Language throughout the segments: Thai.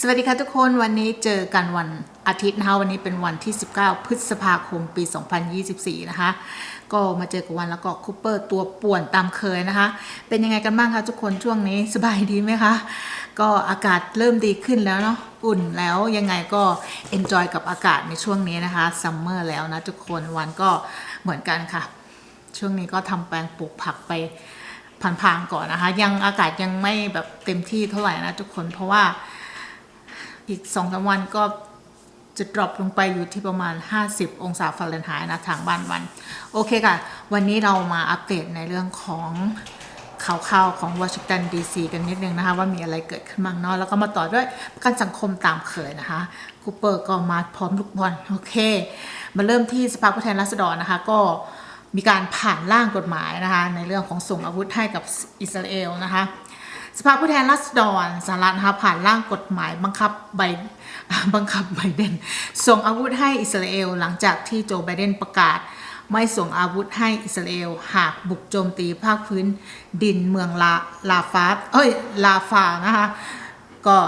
สวัสดีค่ะทุกคนวันนี้เจอกันวันอาทิตย์นะคะวันนี้เป็นวันที่ 19 พฤษภาคมปี 2024 นะคะ ก็มาเจอกับวันแล้วก็คูเปอร์ตัวป่วนตามเคยนะคะ เป็นยังไงกันบ้างคะทุกคนช่วงนี้สบายดีไหมคะ ก็อากาศเริ่มดีขึ้นแล้วเนาะอุ่นแล้วยังไงก็ enjoy กับอากาศในช่วงนี้นะคะซัมเมอร์แล้วนะทุกคนวันก็เหมือนกันค่ะ ช่วงนี้ก็ทำแปลงปลูกผักไปผ่านๆก่อนนะคะ ยังอากาศยังไม่แบบเต็มที่เท่าไหร่นะทุกคนเพราะว่า อีกสองสามวันก็จะดรอปลงไปอยู่ที่ประมาณ 50 องศาฟาเรนไฮต์นะทางบ้านวัน โอเคค่ะ วันนี้เรามาอัปเดตในเรื่องของข่าวๆของวอชิงตันดีซีกันนิดนึงนะคะ ว่ามีอะไรเกิดขึ้นบ้างเนาะแล้วก็มาต่อด้วยประกันสังคมตามเคยนะคะคูเปอร์ก็มาพร้อมลูกบอลโอเค มาเริ่มที่สภาผู้แทนราษฎรนะคะ ก็มีการผ่านร่างกฎหมายนะคะ ในเรื่องของส่งอาวุธให้กับอิสราเอลนะคะ สภาผู้แทนราษฎรสหรัฐนะคะผ่านร่างกฎหมายบังคับไบบังคับไบเดนส่งอาวุธให้อิสราเอล หลังจากที่โจไบเดนประกาศ ไม่ส่งอาวุธให้อิสราเอล หากบุกโจมตีภาคพื้นดินเมืองลาลาฟาเอ้ยลาฟานะคะก็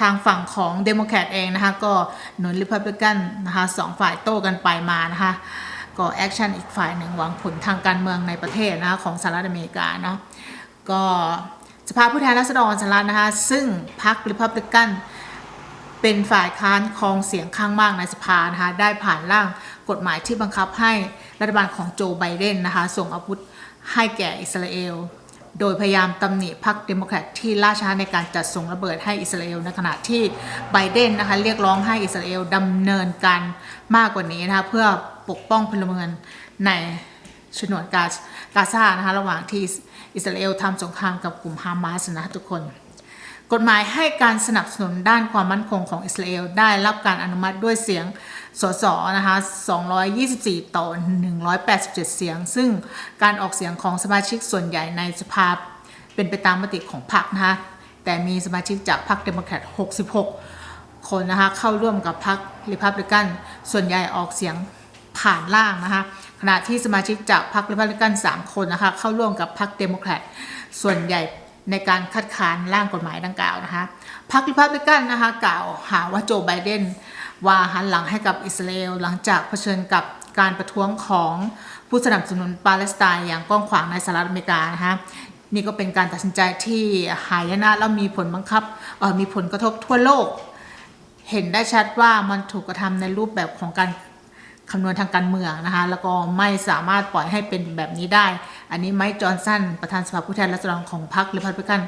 ทางฝั่งของเดโมแครตเองนะคะก็หนุนริพับลิกันนะคะสองฝ่ายโต้กันไปมานะคะก็แอคชั่นอีกฝ่ายหนึ่งหวังผลทางการเมืองในประเทศนะคะของสหรัฐอเมริกาเนาะก็ สภาผู้แทนราษฎรสหรัฐนะคะ ซึ่งพรรคริพับลิกันเป็นฝ่ายค้านครองเสียงข้างมากในสภานะคะ ได้ผ่านร่างกฎหมายที่บังคับให้รัฐบาลของโจไบเดนนะคะ ส่งอาวุธให้แก่อิสราเอล โดยพยายามตำหนิพรรคเดโมแครตที่ล่าช้าในการจัดส่งระเบิดให้อิสราเอลในขณะที่ไบเดนนะคะเรียกร้องให้อิสราเอลดำเนินการมากกว่านี้นะคะเพื่อปกป้องพลเมืองในฉนวนกาซกาซานะคะระหว่างที่ อิสราเอลทำสงครามกับกลุ่มฮามาสนะทุกคน กฎหมายให้การสนับสนุนด้านความมั่นคงของอิสราเอลได้รับการอนุมัติด้วยเสียงสสนะคะ 224 ต่อ 187 เสียง ซึ่งการออกเสียงของสมาชิกส่วนใหญ่ในสภาเป็นไปตามมติของพรรคนะคะแต่มีสมาชิกจากพรรคเดโมแครต66 คนนะคะเข้าร่วมกับพรรคริพับลิกัน ส่วนใหญ่ออกเสียงผ่านล่างนะคะ ขณะที่สมาชิกจากพรรคริพับลิกัน 3 คนนะคะเข้าร่วมกับพรรคเดโมแครตส่วนใหญ่ในการคัดค้านร่างกฎหมายดังกล่าวนะคะพรรคริพับลิกันนะคะกล่าวหาว่าโจไบเดนว่าหันหลังให้กับอิสราเอลหลังจากเผชิญกับการประท้วงของผู้สนับสนุนปาเลสไตน์อย่างกว้างขวางในสหรัฐอเมริกานะคะนี่ก็เป็นการตัดสินใจที่หายนะแล้วมีผลบังคับออมีผลกระทบทั่วโลก เห็นได้ชัดว่ามันถูกกระทำในรูปแบบของการ คำนวณทางการเมืองนะคะ แล้วก็ไม่สามารถปล่อยให้เป็นแบบนี้ได้ อันนี้ไมค์จอห์นสันประธานสภาผู้แทนราษฎรของพรรคริพับลิกัน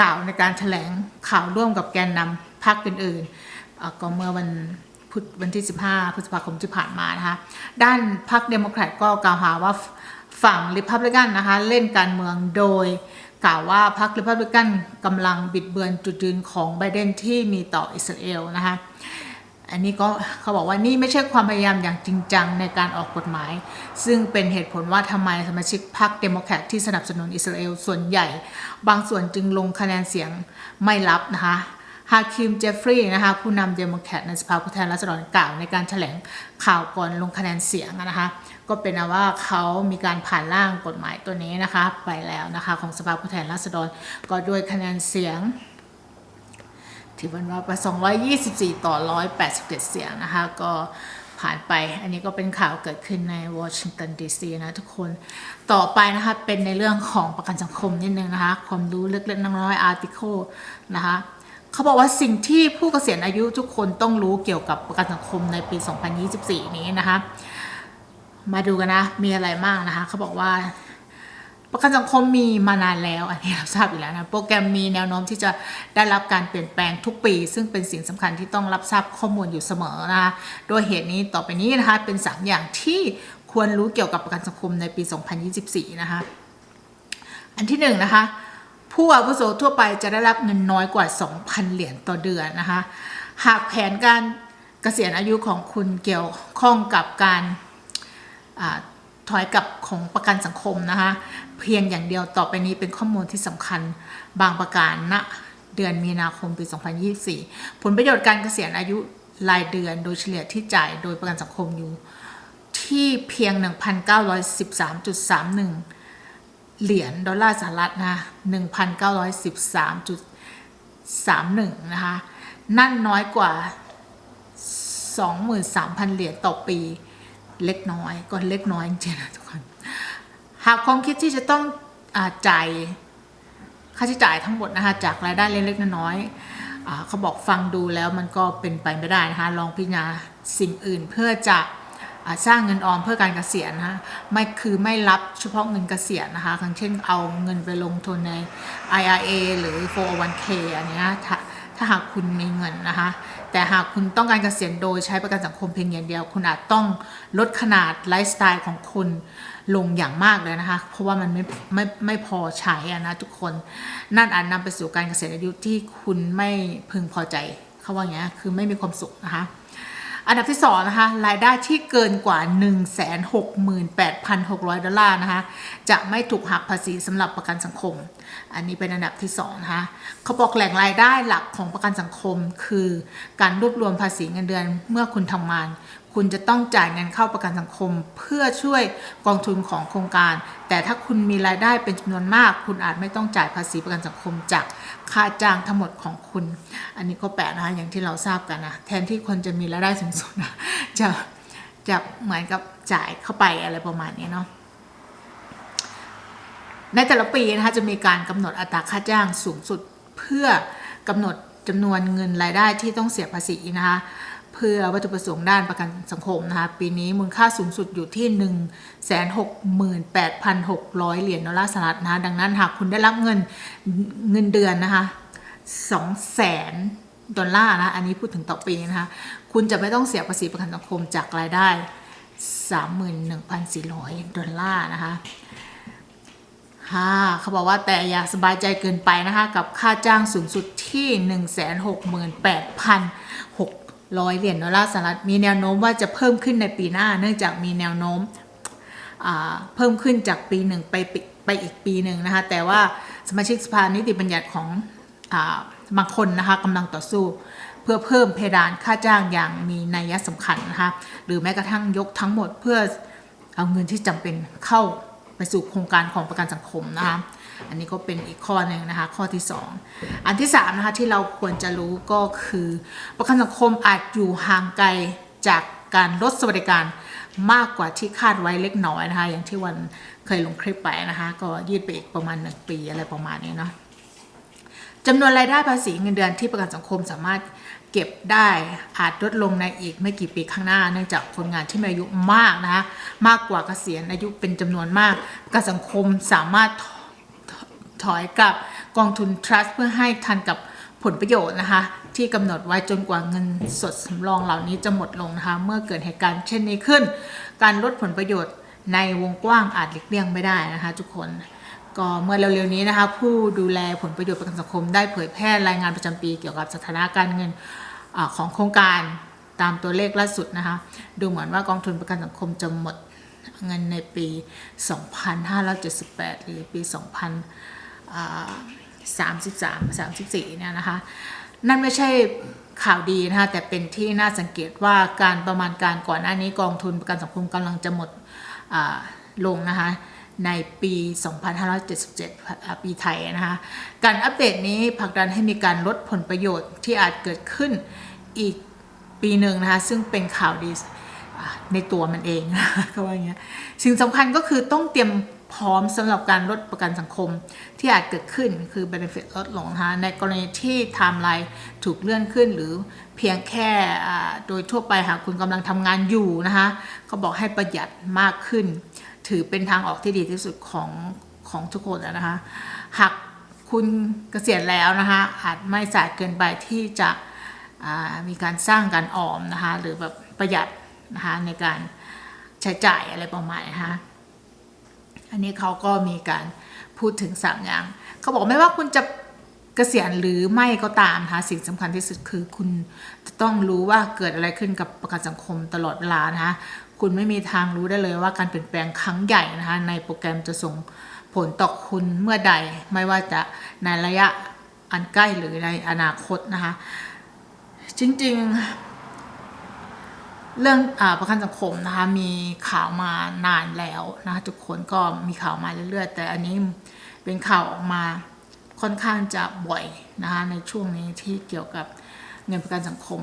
กล่าวในการแถลงข่าวร่วมกับแกนนำพรรคอื่นๆอ่าก็เมื่อวันพุธวันที่ 15 พฤษภาคมที่ผ่านมานะคะ ด้านพรรคเดโมแครตก็กล่าวหาว่าฝั่งริพับลิกันนะคะเล่นการเมืองโดยกล่าวว่าพรรคริพับลิกันกำลังบิดเบือนจุดยืนของไบเดนที่มีต่ออิสราเอลนะคะ อันนี้ก็เขาบอกว่านี่ไม่ใช่ความพยายามอย่างจริงจังในการออกกฎหมาย ซึ่งเป็นเหตุผลว่าทำไมสมาชิกพรรคเดโมแครตที่สนับสนุนอิสราเอลส่วนใหญ่ บางส่วนจึงลงคะแนนเสียงไม่รับนะคะฮาคิมเจฟฟรีย์นะคะผู้นำเดโมแครตในสภาผู้แทนราษฎรกล่าวในการแถลงข่าวก่อนลงคะแนนเสียงนะคะก็เป็นนะว่าเขามีการผ่านร่างกฎหมายตัวนี้นะคะไปแล้วนะคะของสภาผู้แทนราษฎรก็ด้วยคะแนนเสียง ที่วันว่าไป 224 ต่อ 187 เสียงนะคะ ก็ผ่านไป อันนี้ก็เป็นข่าวเกิดขึ้นในวอชิงตันดีซีนะทุกคน ต่อไปนะคะ เป็นในเรื่องของประกันสังคมนิดนึงนะคะ ความรู้เล็กๆน้อยๆอาร์ติเคิลนะคะเขาบอกว่าสิ่งที่ผู้เกษียณอายุทุกคนต้องรู้เกี่ยวกับประกันสังคมในปี 2024 นี้นะคะ มาดูกันนะ มีอะไรบ้างนะคะ เขาบอกว่า ประกันสังคมมีมานานแล้วอันนี้เราทราบอยู่แล้วนะโปรแกรมมีแนวโน้มที่จะได้รับการเปลี่ยนแปลงทุกปี ซึ่งเป็นสิ่งสำคัญที่ต้องรับทราบข้อมูลอยู่เสมอนะคะโดยเหตุนี้ต่อไปนี้นะคะเป็น 3 อย่างที่ควรรู้เกี่ยวกับประกันสังคมในปี 2024 นะคะอันที่1นงนะคะผู้อาวุโสทั่วไปจะได้รับเงินน้อยกว่า 2,000 เหรียญต่อเดือนนะคะหากแผนการเกษียณอายุของคุณเกี่ยวข้องกับการ ถอยกลับของประกันสังคมนะคะเพียงอย่างเดียวต่อไปนี้เป็นข้อมูลที่สำคัญบางประการณเดือนมีนาคมปี 2024 ผลประโยชน์การเกษียณอายุรายเดือนโดยเฉลี่ยที่จ่ายโดยประกันสังคมอยู่ ที่เพียง 1,913.31 เหรียญดอลลาร์สหรัฐนะ1,913.31 นะคะ นั่นน้อยกว่า 23,000 เหรียญต่อปี เล็กน้อยก็เล็กน้อยจริงๆนะทุกคน หากความคิดที่จะต้องอาจ่ายค่าใช้จ่ายทั้งหมดนะคะจากรายได้เล็กๆน้อยๆเขาบอกฟังดูแล้วมันก็เป็นไปไม่ได้นะคะลองพิจารณาสิ่งอื่นเพื่อจะสร้างเงินออมเพื่อการเกษียณนะคะไม่คือไม่รับเฉพาะเงินเกษียณนะคะอย่างเช่นเอาเงินไปลงทุนใน IRA หรือ 401k อันเนี้ยถ้าถ้าหากคุณมีเงินนะคะ แต่หากคุณต้องการเกษียณโดยใช้ประกันสังคมเพียงอย่างเดียว คุณอาจต้องลดขนาดไลฟ์สไตล์ของคุณลงอย่างมากเลยนะคะ เพราะว่ามันไม่ไม่ไม่พอใช้อะนะทุกคน นั่นอาจนำไปสู่การเกษียณอายุที่คุณไม่พึงพอใจเขาว่าอย่างนี้คือไม่มีความสุขนะคะ อันดับที่ 2 นะคะ รายได้ที่เกินกว่า 168,600 ดอลลาร์นะคะ จะไม่ถูกหักภาษีสำหรับประกันสังคม อันนี้เป็นอันดับที่ 2 นะคะ เขาบอกแหล่งรายได้หลักของประกันสังคม คือการรวบรวมภาษีเงินเดือนเมื่อคุณทำงาน คุณจะต้องจ่ายเงินเข้าประกันสังคม เพื่อช่วยกองทุนของโครงการ แต่ถ้าคุณมีรายได้เป็นจำนวนมาก คุณอาจไม่ต้องจ่ายภาษีประกันสังคมจากค่าจ้างทั้งหมดของคุณ อันนี้ก็แปลกนะคะอย่างที่เราทราบกันนะแทนที่คนจะมีรายได้สูงสุดนะจะจะเหมือนกับจ่ายเข้าไปอะไรประมาณนี้เนาะในแต่ละปีนะคะจะมีการกำหนดอัตราค่าจ้างสูงสุดเพื่อกำหนดจำนวนเงินรายได้ที่ต้องเสียภาษีนะคะ พื่อวัตถุประสงค์ด้านประกันสังคมนะคะปีนี้มูลค่าสูงสุดอยู่ที่ 168,600 เหรียญดอลลาร์สหรัฐนะะดังนั้นหากคุณได้รับเงินเงินเดือนนะคะ200,000 ดอลลาร์นะอันนี้พูดถึงต่อปีนะคะคุณจะไม่ต้องเสียภาษีประกันสังคมจากรายได้ 31,400 ดอลลาร์นะคะค่ะเขาบอกว่าแต่อย่าสบายใจเกินไปนะคะกับค่าจ้างสูงสุดที่ 168,000 168,600เหรียญดอลลาร์สหรัฐมีแนวโน้มว่าจะเพิ่มขึ้นในปีหน้า เนื่องจากมีแนวโน้มเพิ่มขึ้นจากปีหนึ่งไปไปอีกปีหนึ่งนะคะแต่ว่าสมาชิกสภานิติบัญญัติของอบางคนนะคะกำลังต่อสู้ เพื่อเพิ่มเพดานค่าจ้างอย่างมีนัยสำคัญนะคะหรือแม้กระทั่งยกทั้งหมดเพื่อเอาเงินที่จำเป็นเข้าไปสู่โครงการของประกันสังคมนะคะ อันนี้ก็เป็นอีกข้อหนึ่งนะคะ ข้อที่ 2 อันที่3นะคะที่เราควรจะรู้ก็คือ ประกันสังคมอาจอยู่ห่างไกลจากการลดสวัสดิการมากกว่าที่คาดไว้เล็กน้อยนะคะ อย่างที่วันเคยลงคลิปไปนะคะ ก็ยืดไปอีกประมาณ 1 ปีอะไรประมาณนี้เนาะจำนวนรายได้ภาษีเงินเดือนที่ประกันสังคมสามารถเก็บได้อาจลดลงในอีกไม่กี่ปีข้างหน้า เนื่องจากคนงานที่มีอายุมากนะคะมากกว่าเกษียณอายุเป็นจำนวนมากประกันสังคมสามารถถ ถอยกับกองทุน trust เพื่อให้ทันกับผลประโยชน์นะคะ ที่กำหนดไว้จนกว่าเงินสดสำรองเหล่านี้จะหมดลงนะคะ เมื่อเกิดเหตุการณ์เช่นนี้ขึ้น การลดผลประโยชน์ในวงกว้างอาจหลีกเลี่ยงไม่ได้นะคะทุกคนก็เมื่อเร็วๆนี้นะคะ ผู้ดูแลผลประโยชน์ประกันสังคมได้เผยแพร่รายงานประจำปีเกี่ยวกับสถานะการเงินอของโครงการตามตัวเลขล่าสุดนะคะ ดูเหมือนว่ากองทุนประกันสังคมจะหมดเงินในปี 2578 หรือปี 33, 34เนี่ยนะคะนั่นไม่ใช่ข่าวดีนะคะแต่เป็นที่น่าสังเกตว่าการประมาณการก่อนหน้านี้กองทุนประกันสังคมกำลังจะหมดลงนะคะในปี 2577 ปีไทยนะคะการอัปเดตนี้ผลักดันให้มีการลดผลประโยชน์ที่อาจเกิดขึ้นอีกปีหนึ่งนะคะซึ่งเป็นข่าวดีในตัวมันเองนะก็ว่าอย่างเงี้ยสิ่งสำคัญก็คือต้องเตรียม พร้อมสำหรับการลดประกันสังคมที่อาจเกิดขึ้นคือ benefit ลดลงนะคะในกรณีที่ไทม์ไลน์ถูกเลื่อนขึ้น หรือเพียงแค่โดยทั่วไปหากคุณกำลังทำงานอยู่นะคะเขาบอกให้ประหยัดมากขึ้น ถือเป็นทางออกที่ดีที่สุดของของทุกคนนะคะหากคุณเกษียณแล้วนะคะอาจไม่สายเกินไปที่จะมีการสร้างการออมนะคะหรือแบบประหยัดนะคะในการใช้จ่ายอะไรประมาณนี้นะคะ อันนี้เขาก็มีการพูดถึง3อย่าง เขาบอกไม่ว่าคุณจะเกษียณหรือไม่ก็ตามนะคะสิ่งสำคัญที่สุดคือคุณจะต้องรู้ว่าเกิดอะไรขึ้นกับประกันสังคมตลอดเวลานะคะคุณไม่มีทางรู้ได้เลยว่าการเปลี่ยนแปลงครั้งใหญ่นะคะในโปรแกรมจะส่งผลต่อคุณเมื่อใด ไม่ว่าจะในระยะอันใกล้หรือในอนาคตนะคะจริงๆ เรื่องอประกันสังคมนะคะมีข่าวมานานแล้วนะคะทุกคนก็มีข่าวมาเรื่อยๆ แต่อันนี้เป็นข่าวออกมาค่อนข้างจะบ่อยนะคะในช่วงนี้ที่เกี่ยวกับเงินประกันสังคม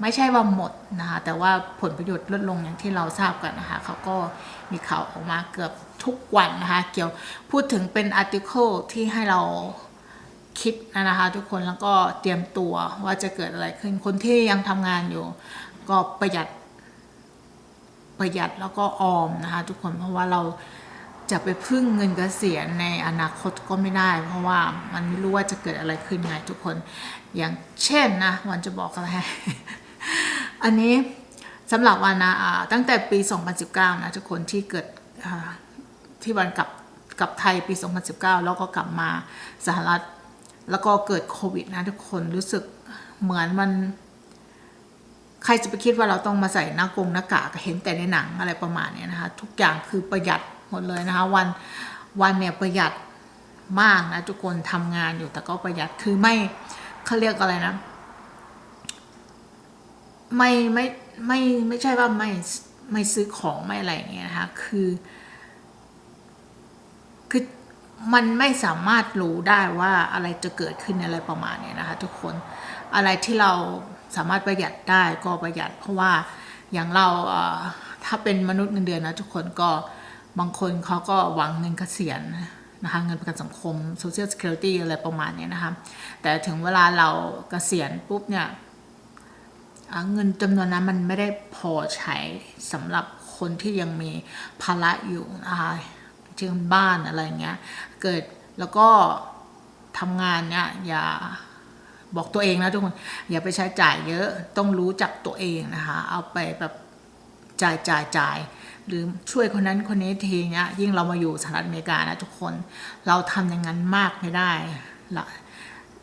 ไม่ใช่ว่าหมดนะคะแต่ว่าผลประโยชน์ลดลงอย่างที่เราทราบกันนะคะเขาก็มีข่าวออกมาเกือบทุกวันนะคะเกี่ยวพูดถึงเป็นอาร์ติเคิลที่ให้เราคิดนะคะทุกคนแล้วก็เตรียมตัวว่าจะเกิดอะไรขึ้นคนที่ยังทำงานอยู่ ก็ประหยัด ประหยัดแล้วก็ออมนะคะทุกคนเพราะว่าเราจะไปพึ่งเงินกเกษียณในอนาคตก็ไม่ได้ เพราะว่ามันไม่รู้ว่าจะเกิดอะไรขึ้นไงทุกคน อย่างเช่นนะวันจะบอกอะไรให้อันนี้สำหรับวันนะตั้งแต่ปี 2019 นะทุกคนที่เกิดที่วันกลับกลับไทยปี 2019 แล้วก็กลับมาสหรัฐ แล้วก็เกิดโควิดนะทุกคนรู้สึกเหมือนมัน ใครจะไปคิดว่าเราต้องมาใส่หน้ากงหน้ากากเห็นแต่ในหนังอะไรประมาณนี้นะคะ ทุกอย่างคือประหยัดหมดเลยนะคะ วันวันเนี่ยประหยัดมากนะทุกคนทำงานอยู่แต่ก็ประหยัดคือไม่เขาเรียกอะไรนะ ไม่ไม่ไม่ไม่ใช่ว่าไม่ไม่ซื้อของไม่อะไรอย่างเงี้ยนะคะ คือ คือมันไม่สามารถรู้ได้ว่าอะไรจะเกิดขึ้นอะไรประมาณเนี้ยนะคะ ทุกคนอะไรที่เรา สามารถประหยัดได้ก็ประหยัด เพราะว่าอย่างเราถ้าเป็นมนุษย์เงินเดือนนะทุกคนก็บางคนเขาก็หวังเงินเกษียณนะคะเงินประกันสังคม social security อะไรประมาณนี้นะคะแต่ถึงเวลาเราเกษียณปุ๊บเนี่ยเงินจำนวนนั้นมันไม่ได้พอใช้สำหรับคนที่ยังมีภาระอยู่นะคะเช่นบ้านอะไรเงี้ยเกิดแล้วก็ทำงานเนี่ยอย่า บอกตัวเองนะทุกคนอย่าไปใช้จ่ายเยอะต้องรู้จักตัวเองนะคะ เอาไปแบบจ่ายจ่ายจ่ายหรือช่วยคนนั้นคนนี้ทีเนี้ยยิ่งเรามาอยู่สหรัฐอเมริกานะทุกคน เราทำอย่างนั้นมากไม่ได้ละ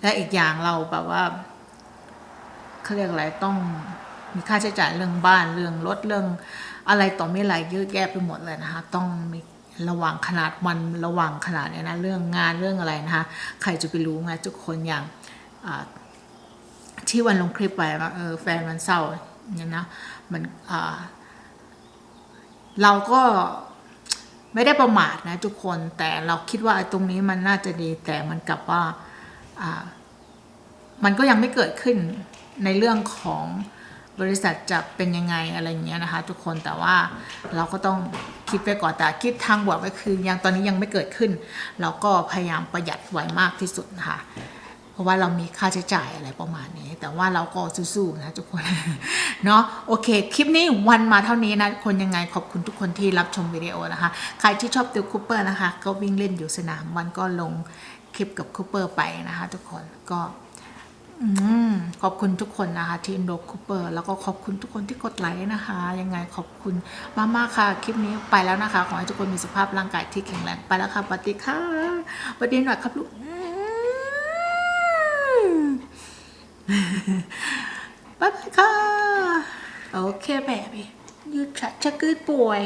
และอีกอย่างเราแบบว่าเขาเรียกอะไรต้องมีค่าใช้จ่ายเรื่องบ้านเรื่องรถเรื่องอะไรต่อไม่อะไรเยอะแยะไปหมดเลยนะคะ ต้องมีระวังขนาดมันระวังขนาดเนี้ยนะเรื่องงานเรื่องอะไรนะคะ ใครจะไปรู้ไงทุกคนอย่าง ที่วันลงคลิปไปว่าเออแฟนมันเศร้าเนี่ยนะมันเราก็ไม่ได้ประมาทนะทุกคนแต่เราคิดว่าตรงนี้มันน่าจะดีแต่มันกลับว่ามันก็ยังไม่เกิดขึ้นในเรื่องของบริษัทจะเป็นยังไงอะไรเงี้ยนะคะทุกคนแต่ว่าเราก็ต้องคิดไปก่อนแต่คิดทางบวกก็คือยังตอนนี้ยังไม่เกิดขึ้น เราก็พยายามประหยัดไว้มากที่สุดนะคะ ราะว่าเรามีค่าใช้จ่ายอะไรประมาณนี้ แต่ว่าเราก็สู้ๆนะทุกคนเนาะโอเค คลิปนี้วันมาเท่านี้นะคนยังไงขอบคุณทุกคนที่รับชมวิดีโอนะคะ ใครที่ชอบติวคูเปอร์นะคะ ก็วิ่งเล่นอยู่สนามวันก็ลงคลิปกับคูเปอร์ไปนะคะ ทุกคนก็อขอบคุณทุกคนนะคะที่อินโดคูเปอร์แล้วก็ขอบคุณทุกคนที่กดไลค์นะคะ ยังไงขอบคุณมากๆค่ะ คลิปนี้ไปแล้วนะคะ ขอให้ทุกคนมีสุขภาพร่างกายที่แข็งแรงไปแล้วค่ะสวัสดีค่ะสวัสดีหน่อยครับลูกอืม บ๊ายบายค่ะ โอเคแบบยูชัดจะกกืดป่วย